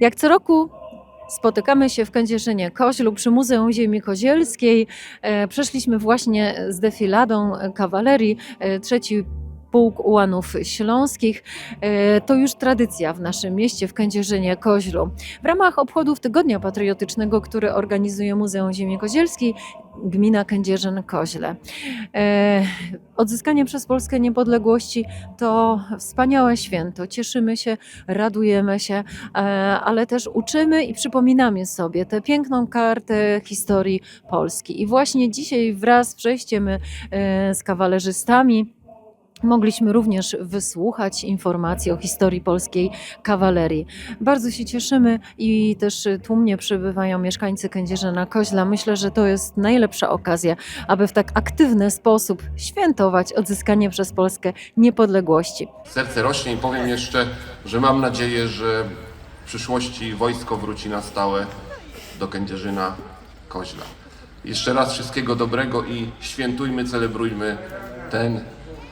Jak co roku spotykamy się w Kędzierzynie Koźlu przy Muzeum Ziemi Kozielskiej. E, Przeszliśmy właśnie z defiladą kawalerii, e, trzeci Pułk Ułanów Śląskich. E, To już tradycja w naszym mieście, w Kędzierzynie Koźlu. W ramach obchodów Tygodnia Patriotycznego, który organizuje Muzeum Ziemi Kozielskiej, gmina Kędzierzyn-Koźle. E, Odzyskanie przez Polskę niepodległości to wspaniałe święto. Cieszymy się, radujemy się, e, ale też uczymy i przypominamy sobie tę piękną kartę historii Polski. I właśnie dzisiaj wraz z przejściem z kawalerzystami Mogliśmy również wysłuchać informacji o historii polskiej kawalerii. Bardzo się cieszymy i też tłumnie przybywają mieszkańcy Kędzierzyna Koźla. Myślę, że to jest najlepsza okazja, aby w tak aktywny sposób świętować odzyskanie przez Polskę niepodległości. Serce rośnie i powiem jeszcze, że mam nadzieję, że w przyszłości wojsko wróci na stałe do Kędzierzyna Koźla. Jeszcze raz wszystkiego dobrego i świętujmy, celebrujmy ten,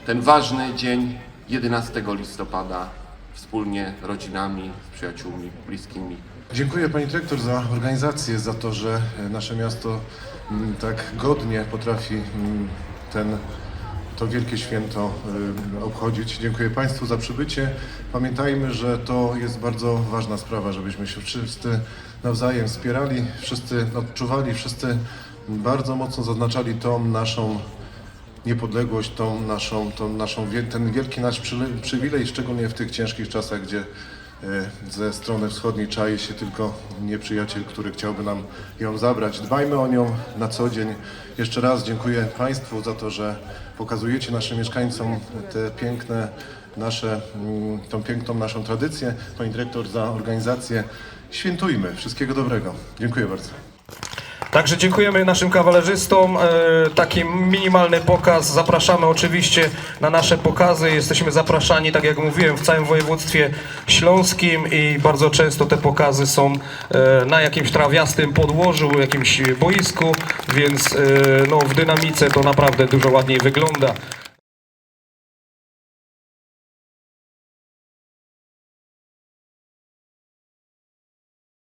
ten ważny dzień 11 listopada wspólnie, rodzinami, z przyjaciółmi, bliskimi. Dziękuję Pani Dyrektor za organizację, za to, że e, nasze miasto mm, tak godnie potrafi mm, ten, to wielkie święto y, obchodzić. Dziękuję Państwu za przybycie. Pamiętajmy, że to jest bardzo ważna sprawa, żebyśmy się wszyscy nawzajem wspierali, wszyscy odczuwali, wszyscy bardzo mocno zaznaczali tą naszą niepodległość, tą naszą, tą naszą, ten wielki nasz przywilej, szczególnie w tych ciężkich czasach, gdzie e, ze strony wschodniej czai się tylko nieprzyjaciel, który chciałby nam ją zabrać. Dbajmy o nią na co dzień. Jeszcze raz dziękuję Państwu za to, że pokazujecie naszym mieszkańcom te piękne nasze, mm, tą piękną naszą tradycję. Pani Dyrektor za organizację. Świętujmy. Wszystkiego dobrego. Dziękuję bardzo. Także dziękujemy naszym kawalerzystom. E, taki minimalny pokaz. Zapraszamy oczywiście na nasze pokazy. Jesteśmy zapraszani, tak jak mówiłem, w całym województwie śląskim i bardzo często te pokazy są e, na jakimś trawiastym podłożu, jakimś boisku, więc e, no, w dynamice to naprawdę dużo ładniej wygląda.